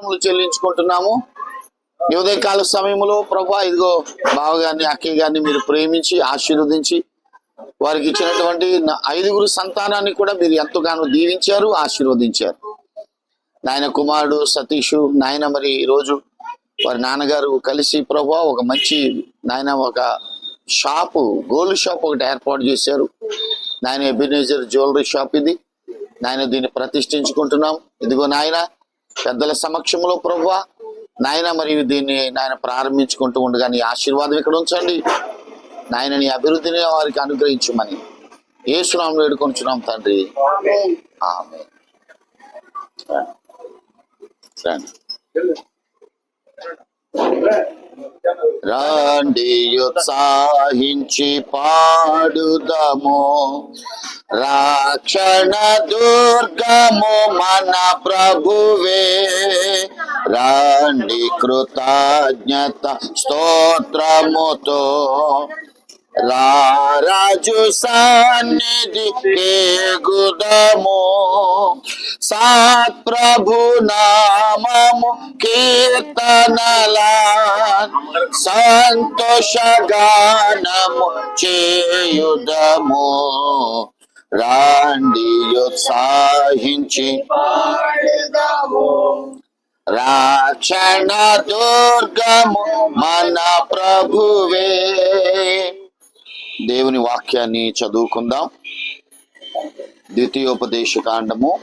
స్తోత్రములు చెల్లించుకుంటున్నాము. ఈ ఉదయకాల సమయంలో ప్రభా ఇదిగో బావ గారిని అక్కయ్య గారిని మీరు ప్రేమించి ఆశీర్వదించి వారికి ఇచ్చినటువంటి ఐదుగురు సంతానాన్ని కూడా మీరు ఎంతగానో దీవించారు ఆశీర్వదించారు. నాయన కుమారుడు సతీష్ నాయన మరి ఈరోజు వారి నాన్నగారు కలిసి ప్రభా ఒక మంచి నాయన ఒక షాపు గోల్డ్ షాప్ ఒకటి ఏర్పాటు చేశారు. నాయన ఎబినేజర్ జ్యువెలరీ షాప్ ఇది. నాయన దీన్ని ప్రతిష్ఠించుకుంటున్నాం. ఇదిగో నాయన పెద్దల సమక్షంలో ప్రభా నాయన మరి దీన్ని నాయన ప్రారంభించుకుంటూ ఉండగా నీ ఆశీర్వాదం ఇక్కడ ఉంచండి. నాయన నీ అభివృద్ధిని వారికి అనుగ్రహించమని ఏ సునామం వేడుకొంచున్నాం తండ్రి ఆమె రండి. రండి ఉత్సాహించి పాడుదము. రక్షణ దుర్గము మన ప్రభువే. రండి కృతజ్ఞత స్తోత్రముతో రారాజు సన్నిధి కేగుదము. సాత్ ప్రభు నామము కీర్తనల సంతోషగానము చేయుదము. రాండి ఉత్సాహించి రక్షణ దుర్గము మన ప్రభువే. దేవుని వాక్యాన్ని చదువుకుందాం. ద్వితీయోపదేశ కాండము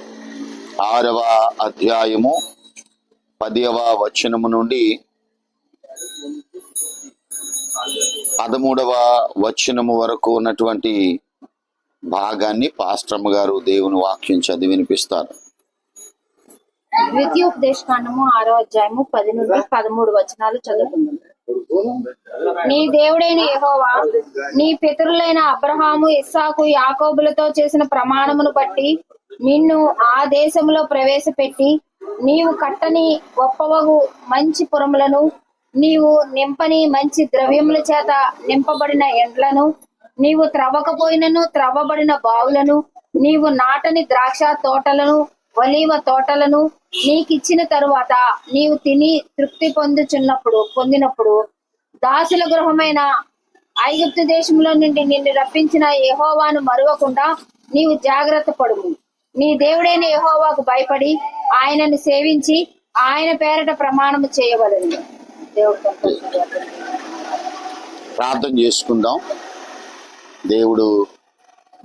ఆరవ అధ్యాయము పదివ వచనము నుండి పదమూడవ వచనము వరకు ఉన్నటువంటి భాగాన్ని పాస్ట్రమ్ గారు దేవుని వాక్యం చదివి వినిపిస్తారు. ద్వితీయోపదేశ కాండము ఆరో అధ్యాయము పది నుండి పదమూడు వచనాలు చదువుకుందాం. నీ దేవుడైన యహోవా నీ పితరులైన అబ్రహాము ఇస్సాకు యాకోబులతో చేసిన ప్రమాణమును బట్టి నిన్ను ఆ దేశంలో ప్రవేశపెట్టి నీవు కట్టని గొప్పవగు మంచి పురములను నీవు నింపని మంచి ద్రవ్యముల చేత నింపబడిన ఎండ్లను నీవు త్రవ్వకపోయినను త్రవ్వబడిన బావులను నీవు నాటని ద్రాక్ష తోటలను ఒలీవ తోటలను నీకిచ్చిన తరువాత నీవు తిని తృప్తి పొందుచున్నప్పుడు పొందినప్పుడు దాసుల గృహమైన ఐగుప్తు దేశంలో నుండి నిన్ను రప్పించిన యహోవాను మరువకుండా నీవు జాగ్రత్త పడుము. నీ దేవుడైన యహోవాకు భయపడి ఆయనను సేవించి ఆయన పేరట ప్రమాణము చేయవలను. దేవుడు ప్రార్థన చేసుకుందాం. దేవుడు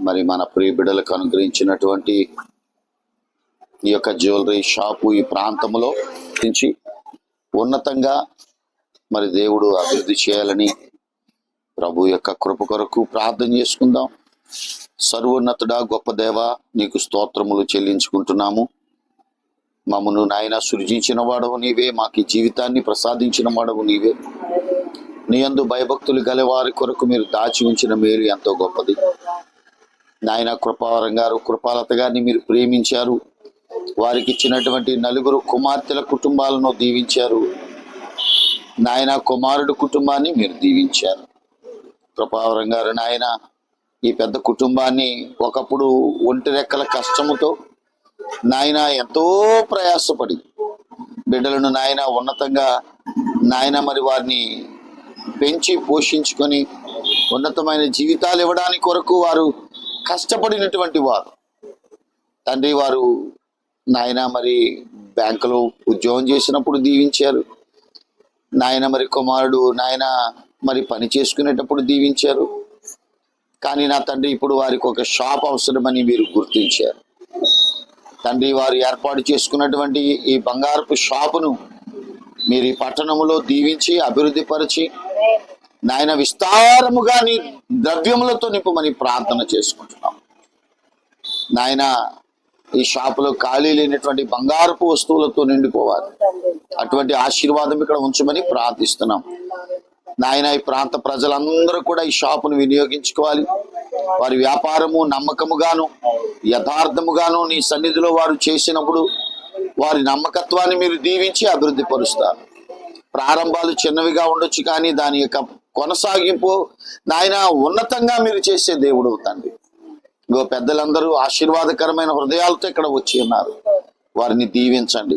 మరి మన ప్రియ బిడ్డలకు అనుగ్రహించినటువంటి ఈ యొక్క జ్యువెలరీ షాపు ఈ ప్రాంతంలో నుంచి ఉన్నతంగా మరి దేవుడు అభివృద్ధి చేయాలని ప్రభు యొక్క కృప కొరకు ప్రార్థన చేసుకుందాం. సర్వోన్నతుడా గొప్ప దేవ నీకు స్తోత్రములు చెల్లించుకుంటున్నాము. మమ్మను నాయన సృజించిన వాడవు నీవే మాకు జీవితాన్ని ప్రసాదించిన వాడవు నీవే. నీ అందు భయభక్తులు గల వారి కొరకు మీరు దాచి ఉంచిన మేలు ఎంతో గొప్పది. నాయన కృపావరం గారు కృపాలత గారిని మీరు ప్రేమించారు. వారికి ఇచ్చినటువంటి నలుగురు కుమార్తెల కుటుంబాలను దీవించారు. నాయన కుమారుడు కుటుంబాన్ని మీరు దీవించారు. కృపావరం గారు నాయన. ఈ పెద్ద కుటుంబాన్ని ఒకప్పుడు ఒంటి రెక్కల కష్టముతో నాయన ఎంతో ప్రయాసపడి బిడ్డలను నాయన ఉన్నతంగా నాయన మరి వారిని పెంచి పోషించుకొని ఉన్నతమైన జీవితాలు ఇవ్వడానికి కొరకు వారు కష్టపడినటువంటి వారు. తండ్రి వారు నాయన మరి బ్యాంకులో ఉద్యోగం చేసినప్పుడు దీవించారు. నాయన మరి కుమారుడు నాయన మరి పని చేసుకునేటప్పుడు దీవించారు. కానీ నా తండ్రి ఇప్పుడు వారికి ఒక షాప్ అవసరమని మీరు గుర్తించారు. తండ్రి వారు ఏర్పాటు చేసుకున్నటువంటి ఈ బంగారపు షాపును మీరు ఈ పట్టణంలో దీవించి అభివృద్ధి పరిచి నాయన విస్తారముగా నీ ద్రవ్యములతో నింపమని ప్రార్థన చేసుకుంటున్నాం. నాయన ఈ షాపులో ఖాళీ లేనటువంటి బంగారపు వస్తువులతో నిండిపోవాలి అటువంటి ఆశీర్వాదం ఇక్కడ ఉంచమని ప్రార్థిస్తున్నాం. నాయన ఈ ప్రాంత ప్రజలందరూ కూడా ఈ షాపును వినియోగించుకోవాలి. వారి వ్యాపారము నమ్మకముగాను యథార్థముగాను నీ సన్నిధిలో వారు చేసినప్పుడు వారి నమ్మకత్వాన్ని మీరు దీవించి అభివృద్ధి పరుస్తారు. ప్రారంభాలు చిన్నవిగా ఉండొచ్చు కానీ దాని యొక్క కొనసాగింపు నాయన ఉన్నతంగా మీరు చేసే దేవుడు తండ్రి. ఇగో పెద్దలందరూ ఆశీర్వాదకరమైన హృదయాలతో ఇక్కడ వచ్చి ఉన్నారు. వారిని దీవించండి.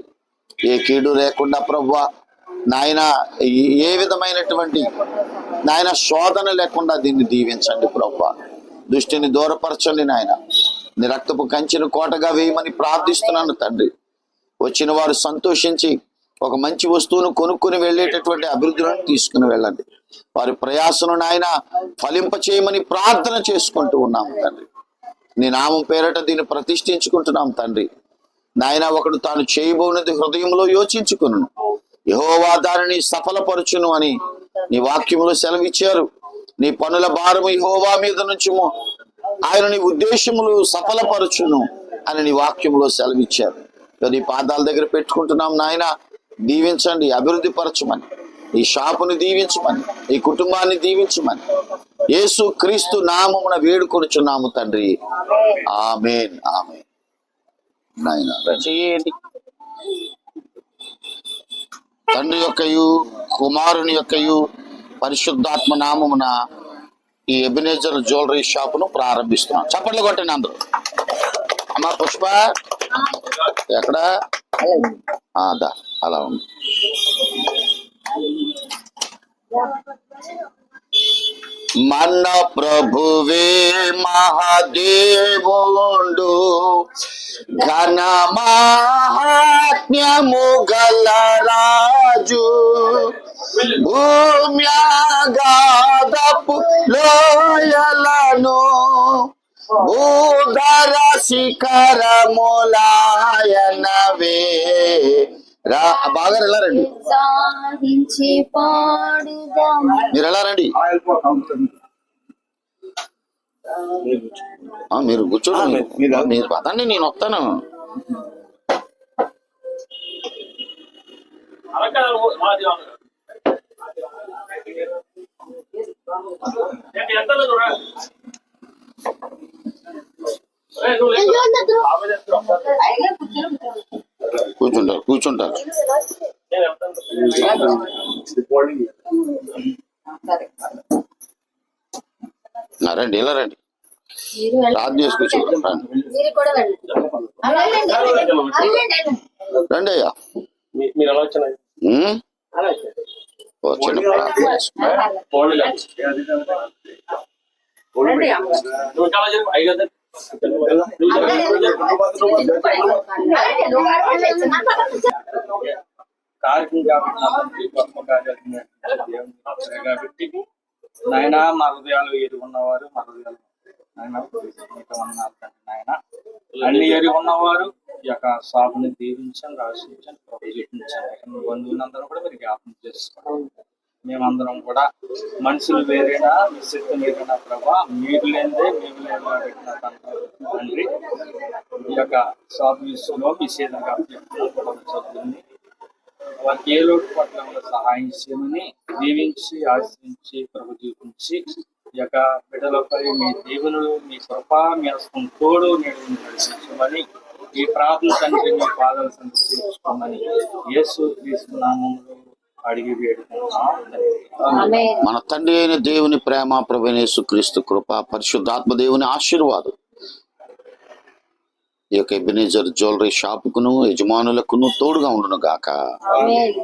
ఏ కీడు లేకుండా ప్రభా నాయన ఏ విధమైనటువంటి నాయన శోధన లేకుండా దీన్ని దీవించండి ప్రభా దృష్టిని దూరపరచండి నాయన. నీ రక్తపు కంచెను కోటగా వేయమని ప్రార్థిస్తున్నాను తండ్రి. వచ్చిన వారు సంతోషించి ఒక మంచి వస్తువును కొనుక్కుని వెళ్ళేటటువంటి అభివృద్ధిని తీసుకుని వెళ్ళండి. వారి ప్రయాసను నాయన ఫలింప చేయమని ప్రార్థన చేసుకుంటూ ఉన్నాము తండ్రి. నీ నామం పేరట దీన్ని ప్రతిష్ఠించుకుంటున్నాం తండ్రి. నాయన ఒకడు తాను చేయబోనది హృదయంలో యోచించుకును. యహోవా దానిని సఫలపరచును అని నీ వాక్యములో సెలవిచ్చారు. నీ పనుల భారము యహోవా మీద నుంచి ఆయన నీ ఉద్దేశములు సఫలపరచును అని నీ వాక్యంలో సెలవిచ్చారు. నీ పాదాల దగ్గర పెట్టుకుంటున్నాం నాయన. దీవించండి అభివృద్ధి పరచమని. ఈ షాపుని దీవించమని ఈ కుటుంబాన్ని దీవించమని. యేసు క్రీస్తు నామమున వేడుకొనుచున్నాము తండ్రి. ఆమెన్ చేయండి. తండ్రి యొక్కయు కుమారుని యొక్కయు పరిశుద్ధాత్మ నామమున ఈ ఎబినేజర్ జ్యువెలరీ షాపును ప్రారంభిస్తున్నాం. చప్పట్లు కొట్టండి అందరూ. అమ్మా పుష్ప. ఎక్కడ? అలా ఉంది. మన ప్రభువే మహాదేవుండు ఘన మహాత్మ్యము గల రాజు. భూమ్యాగాదపు లోయలను భూధర శిఖరములాయనవే రా బాగా వెళ్ళారండి. సాహించి పాడుదాము మీరు ఎలా రండి? మీరు కూర్చోండి. మీరు మీరు పదండి నేను వస్తాను. కూర్చుంటారు కూర్చుంటారు రండి ఇలా రండి మీరు వెళ్ళండి. చేసి కూర్చోండి రండి. అయ్యా వచ్చిన ప్రార్థన చేసుకుందాం. నువ్వు చాలా చెప్పు కాబట్టి నాయన మా హృదయాలు ఉన్నవారు మా హృదయాలు నాయన నాయన అన్ని ఎరిగి ఉన్నవారు ఈ యొక్క సాగుని దీవించండి రాశించండి ప్రవేశించండి బంధువులందరూ కూడా మీరు జ్ఞాపకం చేసుకోండి మేమందరం కూడా మనుషులు వేరేనా? మీ శక్తి వేరేనా ప్రభా? మీరు లేనిదే మేము లేని తండ్రి. ఈ యొక్క సాగు విషయంలో మీ సేదంగా చదువుతుంది వారికి ఏ లోటు పట్ల సహాయం చేయమని దీవించి ఆశ్రయించి ప్రభు దీవించి ఈ యొక్క బిడ్డలపై మీ దీవులు మీ కృప మీ హస్తం తోడు నేడు నడిపించమని ఈ ప్రార్థన తండ్రి మీ పాదాలు సందర్శించుకోమని యేసు తీసుకున్నామంలో అడిగి. మన తండ్రి అయిన దేవుని ప్రేమ ప్రభనేసు క్రీస్తు కృప పరిశుద్ధాత్మ దేవుని ఆశీర్వాదం ఈ యొక్క ఎబినేజర్ జ్యువెలరీ షాపుకును యజమానులకును తోడుగా ఉండును గాక ఆమేన్.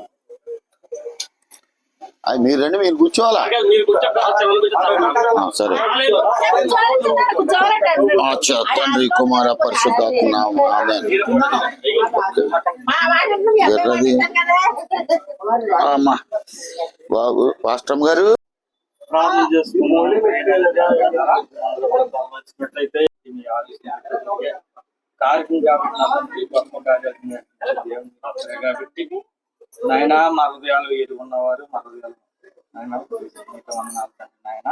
అది మీరు రండి మీరు కూర్చోవాలా? సరే. అచ్చా, తండ్రి కుమార పరిశుద్ధాత్మ. ఎర్రది. అమ్మా బాబు పాస్టమ్ గారు? ప్రార్థన కార్యక్రమం కాబట్టి నాయన మా హృదయాలు ఎరుగున్నవారు మా హృదయాలు నాయన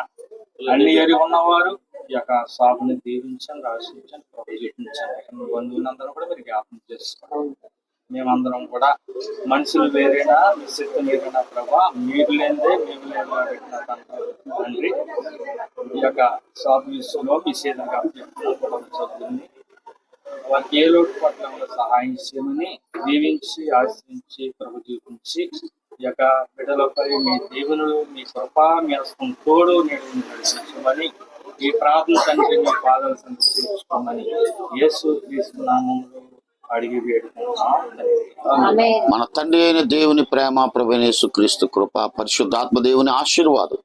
అన్ని ఎరుగున్నవారు ఈ యొక్క సాపుని దీవించండి రాశించండి ప్రవేశించండి బంధువులందరూ కూడా మీరు జ్ఞాపకం చేసుకోండి. మేమందరం కూడా మనుషులు వేరేనా మీ శక్తి వేరేనా ప్రభా మీరు లేదే మేము లేని పెట్టిన తండ్రి ఈ యొక్క సాపు విషయంలో మీ సేదంగా చదువుతుంది వారికి ఏ లోటు పట్ల కూడా సహాయం చేయమని దీవించి ఆశ్రయించి ప్రభు దీవించి ఈ యొక్క బిడ్డలపై మీ దీవులు మీ కృప మీ అసలు తోడు నేడు నడిపించమని ఈ ప్రార్థన తండ్రి మీ పాదాలు సందర్శించుకోమని యేసు తీసుకున్నామంలో అడిగి వేడుకుంటున్నాం. మన తండ్రి అయిన దేవుని ప్రేమ ప్రభనేసు క్రీస్తు కృప పరిశుద్ధాత్మ దేవుని ఆశీర్వాదం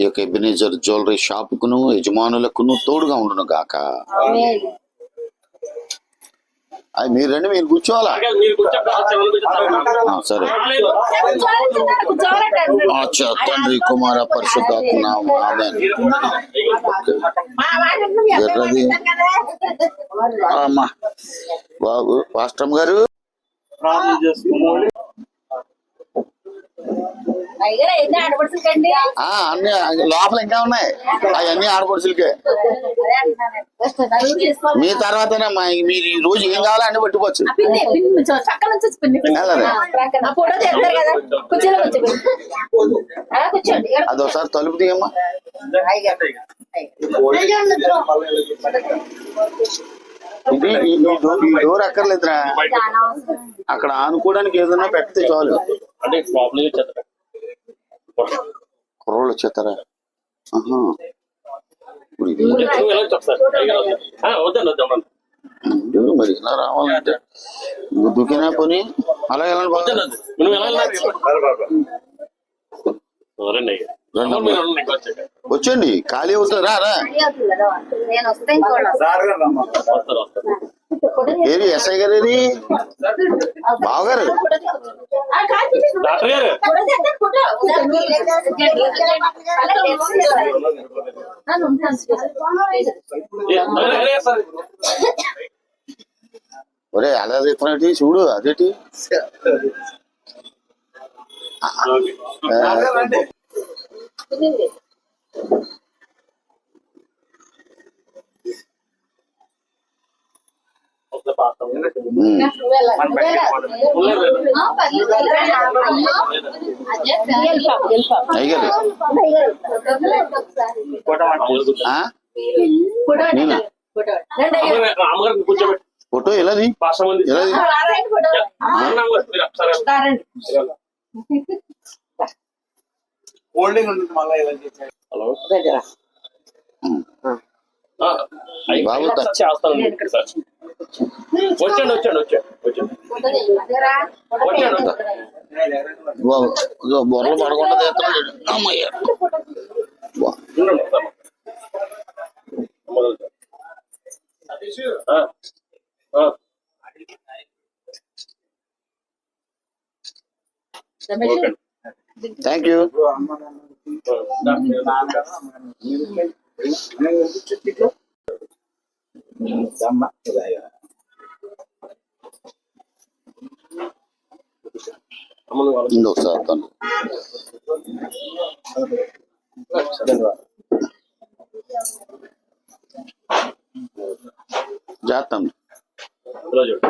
ఈ యొక్క ఎబినేజర్ జ్యువెలరీ షాప్కును యజమానులకును తోడుగా ఉండును గాక. అది మీరు రండి మీరు కూర్చోవాలా? సరే. అచ్చా తండ్రి కుమార పరిశుద్ధాత్మ ఎర్రది. అమ్మా బాబు పాస్టమ్ గారు. అన్ని లోపల ఇంకా ఉన్నాయి. అవన్నీ ఆడపడుచులకే మీ తర్వాతనే మా మీరు ఈ రోజు ఏం కావాలో అన్ని పట్టుకోవచ్చు. వెళ్ళాలి. ఫోటో తెస్తారు కదా. కూర్చోలో కూర్చోండి అలా కూర్చోండి. అది ఒకసారి తలుపు తీయమ్మా. ఇది ఈ- డోర్- ఈ డోర్ అక్కర్లేదురా. అక్కడ ఆనుకోవడానికి ఏదైనా పెడితే చాలు. అంటే ప్రాబ్లం వచ్చేది కుర్రోళ్ళు వచ్చేస్తారా మరి ఇలా రావాలంటే. నువ్వు దుకినా పోనీ? అలా ఎలా వచ్చేయండి. ఖాళీ అవుతుంది రా రా. ఏది ఎస్ఐ గారు. ఏది బావగారు. ఒరే అలా చెప్తున్నట్టు చూడు అదేటి? కూర్చోబెట్టి ఫోటో ఎలాది ఎలాది హోల్డింగ్ ఉంటుంది మళ్ళీ ఇలా చేసేది హలో? అయ్యి, బాబు చేస్తాను వచ్చండి వచ్చండి వచ్చండి వచ్చండి బొర్రలు పడకుండా. అమ్మయ్య. ఓకే. థ్యాంక్ యూ అమ్మ నాన్న ఆ, డాక్టర్